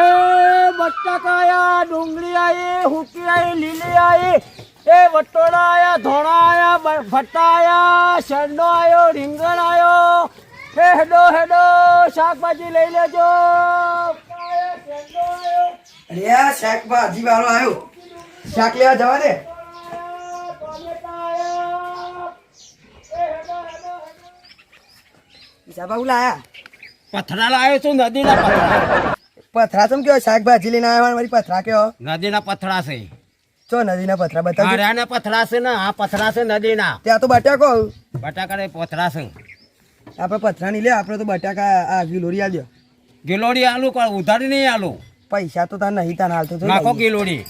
એ બટાકા આયા ડુંગળી આવી હુકી આવી લીલી આવી એ વટોળા આયા ધોળા આયા ભટ્ટા આયા આયો રીંગણ આવ્યો એ હેડો હેડો શાકભાજી લઈ લેજો. અરે શાકભાજી વાળો આવ્યો શાક લેવા જવા દે. પથરા લાવ્યો છું નદીના પથરા પથરા ચમ કયો શાકભાજી લઈને આવ્યા મારી પથરા કયો નદીના પથરા છે. ચો નદીના પથરા? બતાવજો. હાર્યાના પથરા છે ને આ પથરા છે નદીના. ત્યાં તો બટાકો બટાકા પથરા છે. આપણે પથરા નહીં લે આપણે તો બટાકા આ ગિલોરી આલ્યો ગિલોડી આલુ કર ઉધારી નહીં આલુ. પૈસા તો તાર નહીં તાર હાલતો તો નાખો ગિલોડી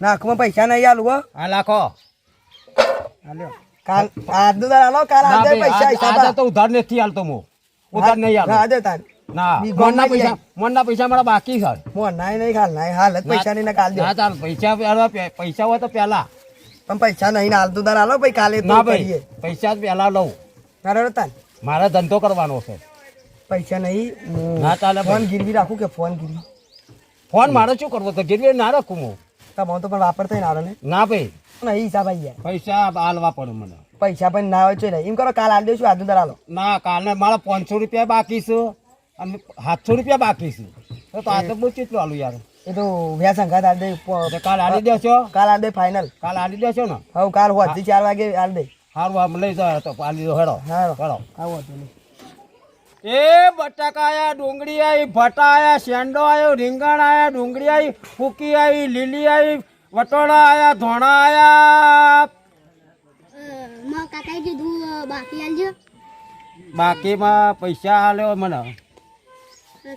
નાખમાં પૈસા નહીં આલુ હો. આ લાખો હાલ્યો કાલ આજનો દાર હાલો કાલ આજે પૈસા હિસાબ આજે તો ઉધાર નથી આલતો મો. ઉધાર નહીં આલુ આજે તાર. ના બીગો પૈસા મનના પૈસા મારા બાકી છે. મોન નાય નહીં ખાલ નાય હાલ પૈસા નહીં કાલ દે. ના ચાલ પૈસા પૈસા હોય તો પહેલા પણ પૈસા નહીં ને હાલતું તાર હાલો ભાઈ કાલે ના ભાઈ પૈસા જ લઉં. તારે તાર મારે ધંધો કરવાનો છે. પૈસા નહીં ના ચાલે ફોન. ગીરવી રાખું કે ફોન ગીરવી? ફોન મારે શું કરવો? તો ગીરવે ના રાખું હું. તમારે તો પણ વાપરતા ના ને. ના ભાઈ. નહીં હિસાબ આવી જાય. પૈસા હાલવા પડે મને. પૈસા પણ ના હોય છે ને એમ કરો કાલ હાલ દેશું દાર હાલો. ના કાલે મારા પાંચસો રૂપિયા બાકી છે. અને સાતસો રૂપિયા બાકી છે. તો તો આ તો બહુ કેટલું આલું યાર. એ તો વ્યાસ સંઘાત હાલ દે કાલ આલી દેશો. કાલ હાલ દે ફાઇનલ કાલ આલી દેશો ને? હવે કાલ હોતી ચાર વાગે હાલ દે. હારું આમ લઈ જાય તો આલી દો હેડો. હેડો. આવો એ બટાકા આયા ડુંગળી આવી ભટા આયા શેંડો આવ્યો રીંગણ આયા ડુંગળી આવી ફૂકી આવી લીલી આવી વટોળા આયા ધોણા આયા. બાકી આલજો. બાકીમાં પૈસા આલ્યો મને.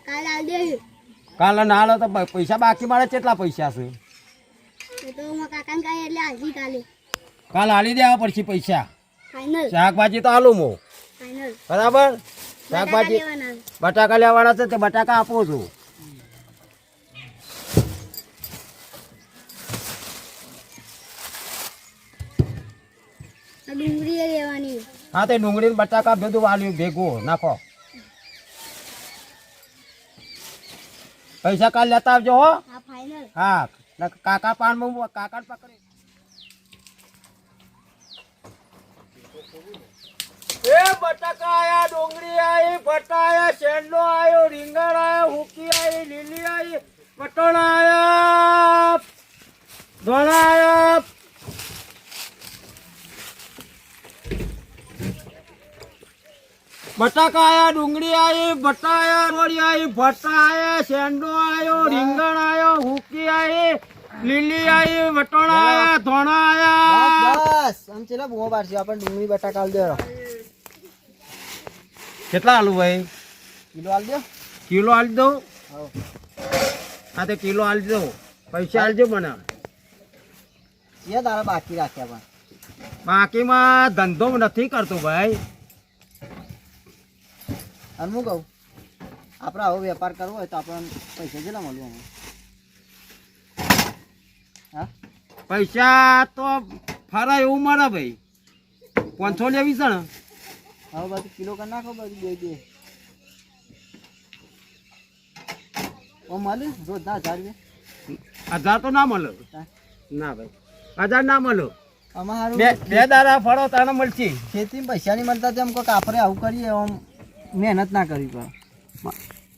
કાલે આલ કાલે ના આલો તો પૈસા બાકી મારે કેટલા પૈસા છે એ તો માં કાકાને કહે એટલે આલજી કાલે કાલ આલી દેવા પડશે પૈસા. ફાઇનલ શાકભાજી તો આલું મો ફાઇનલ બરાબર? શાકભાજી બટાકા લેવાના છે તે બટાકા આપો છું. ડુંગળી લેવાની. હા તે ડુંગળી બટાકા બધું વાલ્યું ભેગું. નાખો. પૈસા કાલ લેતા આવજો હો. હા ફાઇનલ હા ન- કાકા પાન કાકા પકડી. એ બટાકા આયા ડુંગળી આવી ભટા આયા શેરડો આવ્યો રીંગણ આવ્યો હુકી આવી લીલી આવી પટોળા આવ્યા ધોળા આયા. બટાકા આયા ડુંગળી આવી ભટ્ટા આયા રોડી આવી ભટ્ટા આયા શેંડો આવ્યો રીંગણ આવ્યો હુકી આવી લીલી આવી વટોળા આયા ધોણા આયા. બસ આમ ચેલા બુમો પાડશે આપણે ડુંગળી બટાકા આલ દેરો કેટલા આલુ ભાઈ? કિલો આલ દો કિલો આલી દો હા તે કિલો આલી દો પૈસા આલજો મને. એ તારા બાકી રાખ્યા પણ. બાકીમાં ધંધો નથી કરતો ભાઈ. અને હું કહું આપણે આવો વેપાર કરવો હોય તો આપણને પૈસા કેટલા મળવું હા? પૈસા તો ફરા એવું મળે ભાઈ. પાંચસો લેવી છે ને. હવે બધું કિલો કરી નાખો બધું બે બે. ઓ મળે? રોજ ના હજાર રૂપિયા. હજાર તો ના મળે. ના ભાઈ. હજાર ના મળે. અમારું બે બે દાડા ફળો તારે મળશે. ખેતી પૈસા નહીં મળતા તેમ કોઈ આપણે આવું કરીએ આમ મહેનત ના કરવી પડે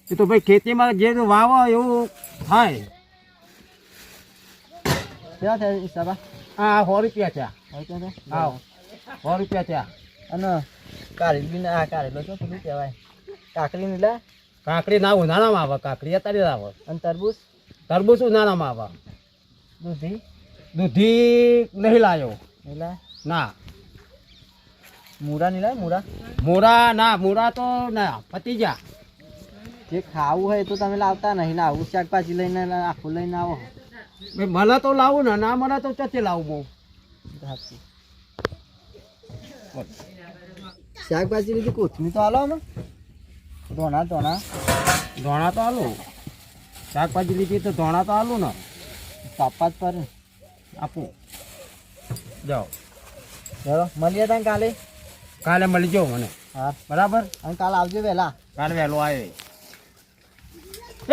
એ તો ભાઈ ખેતીમાં જે વાવો એવું થાય. કેવા થયા સાબા હા સો રૂપિયા થયા. હા સો રૂપિયા થયા. અને કારેલી આ કારેલો છો પેલું કહેવાય? કાકડી ની લા? કાકડી ના ઉનાળામાં આવે. કાકડી અત્યારે આવે. અને તરબૂચ? તરબૂચ ઉનાળામાં આવે. દૂધી? દૂધી નહીં લાયો. ની લા ના. મૂરા નહીં લાય મૂરા? મોરા ના મોરા તો ના પતી જા જે ખાવું હોય તો તમે લાવતા નહીં ને આવું શાકભાજી લઈને આખું લઈને આવો. ભાઈ મળે તો લાવું ને ના મળે તો ચતે લાવું બહુ. શાકભાજી લીધી કોથમી તો હાલો અમે ધોણા ધોણા. ધોણા તો હાલો શાકભાજી લીધી તો ધોણા તો આલું ને. પાપા જ પર. આપું. જાઓ. ચલો મળીએ ત્યાં કાલે. કાલે મળી જાઓ મને. હા. બરાબર? અને કાલે આવજો વહેલા. કાલે વહેલો આવે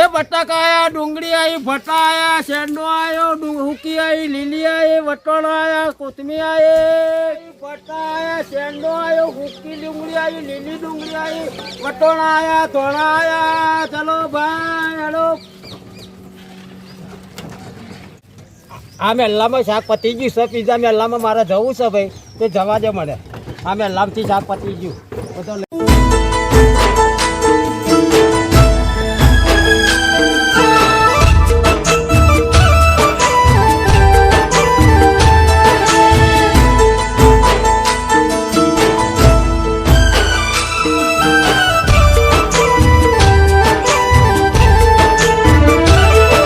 એ બટાકા આયા ડુંગળી આવી ભટા આયા શેરનો આવ્યો ડુંગળુકી આવી લીલી આવી વટણ આયા કોથમી આવી ભટા આયા શેરનો આયો હુકી ડુંગળી આવી લીલી ડુંગળી આવી વટણ આયા ધોળા આયા. ચલો ભાઈ હેલો. આ મેલ્લામાં શાક પતી ગયું છે પીઝા મેલ્લામાં મારે જવું છે ભાઈ તે જવા દે મને. આ લાભથી શાક પતી ગયું. બધો